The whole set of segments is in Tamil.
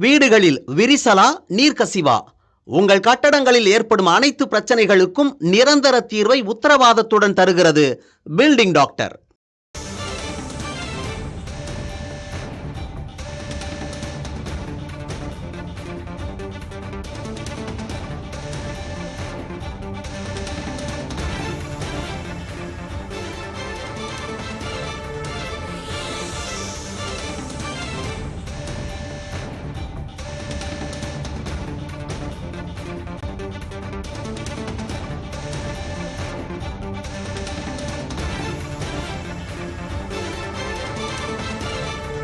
வீடுகளில் விரிசலா நீர்க்கசிவா. உங்கள் கட்டடங்களில் ஏற்படும் அனைத்து பிரச்சனைகளுக்கும் நிரந்தர தீர்வை உத்தரவாதத்துடன் தருகிறது. Building doctor.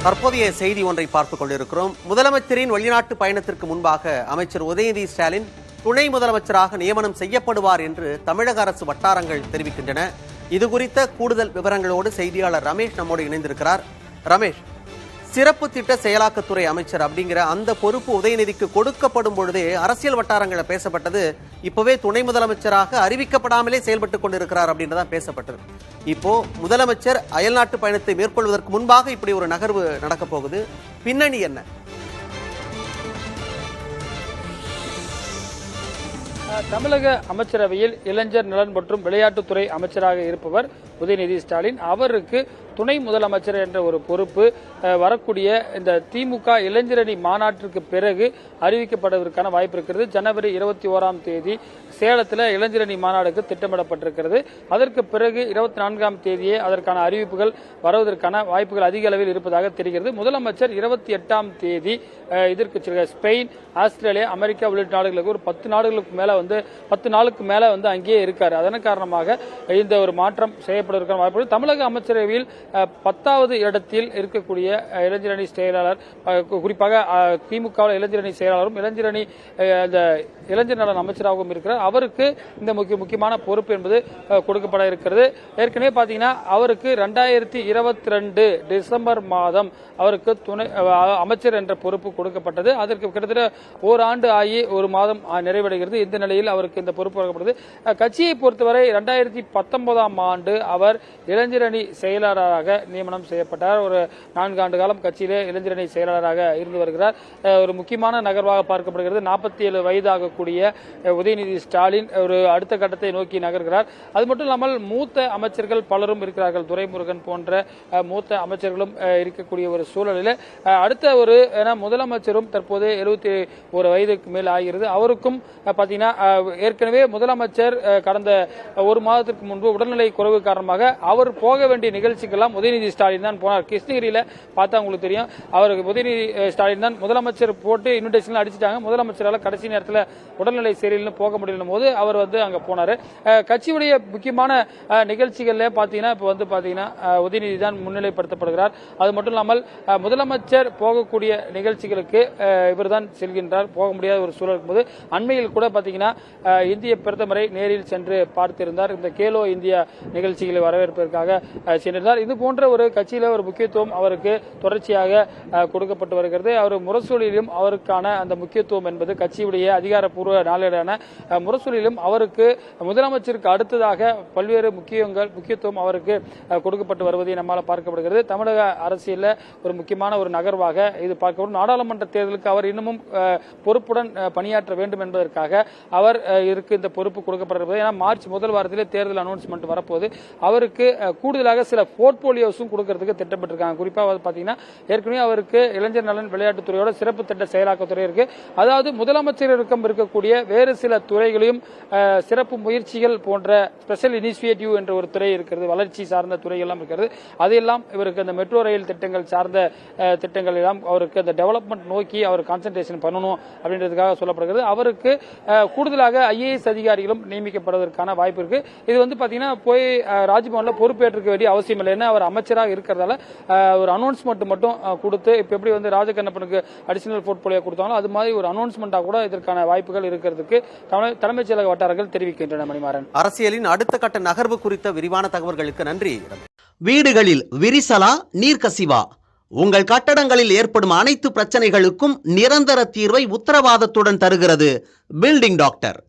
தற்போதைய செய்தி ஒன்றை பார்த்துக் கொண்டிருக்கிறோம். முதலமைச்சரின் வெளிநாட்டு பயணத்திற்கு முன்பாக அமைச்சர் உதயநிதி ஸ்டாலின் துணை முதலமைச்சராக நியமனம் செய்யப்படுவார் என்று தமிழக அரசு வட்டாரங்கள் தெரிவிக்கின்றன. இது குறித்த கூடுதல் விவரங்களோடு செய்தியாளர் ரமேஷ் நம்மோடு இணைந்திருக்கிறார். ரமேஷ் சிறப்பு திட்ட செயலாக்கத்துறை அமைச்சர் அப்படிங்கிற அந்த பொறுப்பு உதயநிதிக்கு கொடுக்கப்படும் பொழுதே அரசியல் வட்டாரங்களை பேசப்பட்டது. இப்போவே துணை முதலமைச்சராக அறிவிக்கப்படாமலே செயல்பட்டு கொண்டிருக்கிறார் அப்படின்றதான் பேசப்பட்டது இப்போ முதலமைச்சர் அயல்நாட்டு பயணத்தை மேற்கொள்வதற்கு முன்பாக இப்படி ஒரு நகர்வு நடக்க போகுது. பின்னணி என்ன? தமிழக அமைச்சரவையில் இளைஞர் நலன் மற்றும் விளையாட்டுத்துறை அமைச்சராக இருப்பவர் உதயநிதி ஸ்டாலின் அவருக்கு துணை முதலமைச்சர் என்ற ஒரு பொறுப்பு வரக்கூடிய இந்த திமுக இளைஞரணி மாநாட்டிற்கு பிறகு அறிவிக்கப்படுவதற்கான வாய்ப்பு இருக்கிறது. ஜனவரி இருபத்தி ஓராம் தேதி சேலத்தில் இளைஞரணி மாநாடுக்கு திட்டமிடப்பட்டிருக்கிறது. அதற்கு பிறகு இருபத்தி நான்காம் தேதியே அதற்கான அறிவிப்புகள் வருவதற்கான வாய்ப்புகள் அதிக அளவில் இருப்பதாக தெரிகிறது. முதலமைச்சர் இருபத்தி எட்டாம் தேதி இதற்கு ஸ்பெயின் ஆஸ்திரேலியா அமெரிக்கா உள்ளிட்ட நாடுகளுக்கு ஒரு பத்து நாடுகளுக்கு மேல வந்து பத்து நாளுக்கு மேல வந்து அங்கேயே இருக்காரு. அதன் காரணமாக இந்த ஒரு மாற்றம் செய்ய செய்யப்படுவதற்கான வாய்ப்புகள் தமிழக அமைச்சரவையில் பத்தாவது இடத்தில் இருக்கக்கூடிய இளைஞரணி செயலாளர் குறிப்பாக திமுகவில் இளைஞரணி செயலாளரும் இளைஞரணி இந்த இளைஞர் நலன் அமைச்சராகவும் இருக்கிறார். அவருக்கு இந்த முக்கிய முக்கியமான பொறுப்பு என்பது கொடுக்கப்பட இருக்கிறது. ஏற்கனவே பாத்தீங்கன்னா அவருக்கு ரெண்டாயிரத்தி இருபத்தி ரெண்டு டிசம்பர் மாதம் அவருக்கு துணை அமைச்சர் என்ற பொறுப்பு கொடுக்கப்பட்டது. அதற்கு கிட்டத்தட்ட ஓராண்டு ஆகி ஒரு மாதம் நிறைவடைகிறது. இந்த நிலையில் அவருக்கு இந்த பொறுப்பு வழங்கப்படுது. கட்சியை பொறுத்தவரை ரெண்டாயிரத்தி பத்தொன்பதாம் ஆண்டு அவர் இளைஞரணி செயலாளராக நியமனம் செய்யப்பட்டார். ஒரு நான்கு ஆண்டு காலம் கட்சியிலே இளைஞரணி செயலாளராக இருந்து வருகிறார். ஒரு முக்கியமான நகர்வாக பார்க்கப்படுகிறது. நாற்பத்தி ஏழு வயதாகக்கூடிய உதயநிதி ஸ்டாலின் ஒரு அடுத்த கட்டத்தை நோக்கி நகர்கிறார். அது மட்டும் இல்லாமல் மூத்த அமைச்சர்கள் பலரும் இருக்கிறார்கள். துரைமுருகன் போன்ற மூத்த அமைச்சர்களும் இருக்கக்கூடிய ஒரு சூழலில் அடுத்த ஒரு ஏன்னா முதலமைச்சரும் தற்போது எழுபத்தி ஒரு வயதுக்கு மேல் ஆகிறது. அவருக்கும் பார்த்தீங்கன்னா ஏற்கனவே முதலமைச்சர் கடந்த ஒரு மாதத்திற்கு முன்பு உடல்நிலை குறைவு காரணமாக அவர் போக வேண்டிய நிகழ்ச்சிக்கெல்லாம் உதயநிதி ஸ்டாலின் தான் போனார். கிருஷ்ணகிரியில பார்த்தா உங்களுக்கு தெரியும். அவருக்கு உதயநிதி ஸ்டாலின் தான் முதலமைச்சர் போட்டு இன்விடேஷன் அடிச்சிட்டாங்க. முதலமைச்சரால் கடைசி நேரத்தில் உடல்நிலை சரியில்லைன்னு போக முடியல போது அவர் வந்து அங்க போனார். கட்சியுடைய முக்கியமான அஹ், பார்த்தீங்கன்னா இப்போ இப்ப வந்து பாத்தீங்கன்னா உதயநிதி தான் முன்னிலைப்படுத்தப்படுகிறார். அது மட்டும் இல்லாமல் முதலமைச்சர் போகக்கூடிய நிகழ்ச்சிகளுக்கு இவர் தான் செல்கின்றார். போக முடியாத ஒரு சூழல் இருக்கும்போது அண்மையில் கூட பாத்தீங்கன்னா இந்திய பிரதமரை நேரில் சென்று பார்த்திருந்தார். இந்த கேலோ இந்தியா நிகழ்ச்சிகளை வரவேற்பதற்காக சென்றிருந்தார். இது போன்ற ஒரு கட்சியில ஒரு முக்கியத்துவம் அவருக்கு தொடர்ச்சியாக கொடுக்கப்பட்டு வருகிறது. அவர் முரசொலியிலும் அவருக்கான அந்த முக்கியத்துவம் என்பது கட்சியுடைய அதிகாரப்பூர்வ நாளேடான முரசொலியிலும் அவருக்கு முதலமைச்சருக்கு அடுத்ததாக பல்வேறு முக்கியங்கள் முக்கியத்துவம் அவருக்கு கொடுக்கப்பட்டு வருவதை நம்மால் பார்க்கப்படுகிறது. தமிழக அரசியலில் ஒரு முக்கியமான ஒரு நகர்வாக இது பார்க்கப்படும். நாடாளுமன்ற தேர்தலுக்கு அவர் இன்னமும் பொறுப்புடன் பணியாற்ற வேண்டும் என்பதற்காக அவர் இருக்கு இந்த பொறுப்பு கொடுக்கப்படுகிறது. ஏன்னா மார்ச் முதல் வாரத்திலே தேர்தல் அனௌன்ஸ்மெண்ட் வரப்போது அவருக்கு கூடுதலாக சில போர்ட்போலியோஸும் கொடுக்கறதுக்கு திட்டமிட்டிருக்காங்க. குறிப்பாக பார்த்தீங்கன்னா ஏற்கனவே அவருக்கு இளைஞர் நலன் விளையாட்டுத்துறையோட சிறப்பு திட்ட செயலாக்கத்துறை இருக்கு. அதாவது முதலமைச்சர் இருக்கம் இருக்கக்கூடிய வேறு சில துறைகளையும் சிறப்பு முயற்சிகள் போன்ற ஸ்பெஷல் இனிஷியேட்டிவ் என்ற ஒரு துறை இருக்கிறது. வளர்ச்சி சார்ந்த துறைகள்லாம் இருக்கிறது. அதையெல்லாம் இவருக்கு அந்த மெட்ரோ ரயில் திட்டங்கள் சார்ந்த திட்டங்கள் எல்லாம் அவருக்கு அந்த டெவலப்மெண்ட் நோக்கி அவர் கான்சென்ட்ரேஷன் பண்ணணும் அப்படின்றதுக்காக சொல்லப்படுகிறது. அவருக்கு கூடுதலாக ஐஏஎஸ் அதிகாரிகளும் நியமிக்கப்படுவதற்கான வாய்ப்பு இருக்கு. இது வந்து பாத்தீங்கன்னா போய் ராஜ்பவன்ல பொறுப்பேற்றுக்க வேண்டிய அவசியம் இல்லை. ஏன்னா அவர் அமைச்சராக இருக்கிறதால ஒரு அனௌன்ஸ்மெண்ட் மட்டும் கொடுத்து இப்ப எப்படி வந்து ராஜகண்ணப்பனுக்கு அடிஷனல் போர்ட்போலியோ கொடுத்தாங்களோ அது மாதிரி ஒரு அனௌன்ஸ்மெண்டா கூட இதற்கான வாய்ப்புகள் இருக்கிறதுக்கு தலை- தலைமைச் செயலக வட்டாரங்கள் தெரிவிக்கின்றன மணிமாறன். அரசியலின் அடுத்த கட்ட நகர்வு குறித்த விரிவான தகவல்களுக்கு நன்றி வீடுகளில் விரிசலா நீர்க்கசிவா உங்கள் கட்டடங்களில் ஏற்படும் அனைத்து பிரச்சனைகளுக்கும் நிரந்தர தீர்வை உத்தரவாதத்துடன் தருகிறது பில்டிங் டாக்டர்.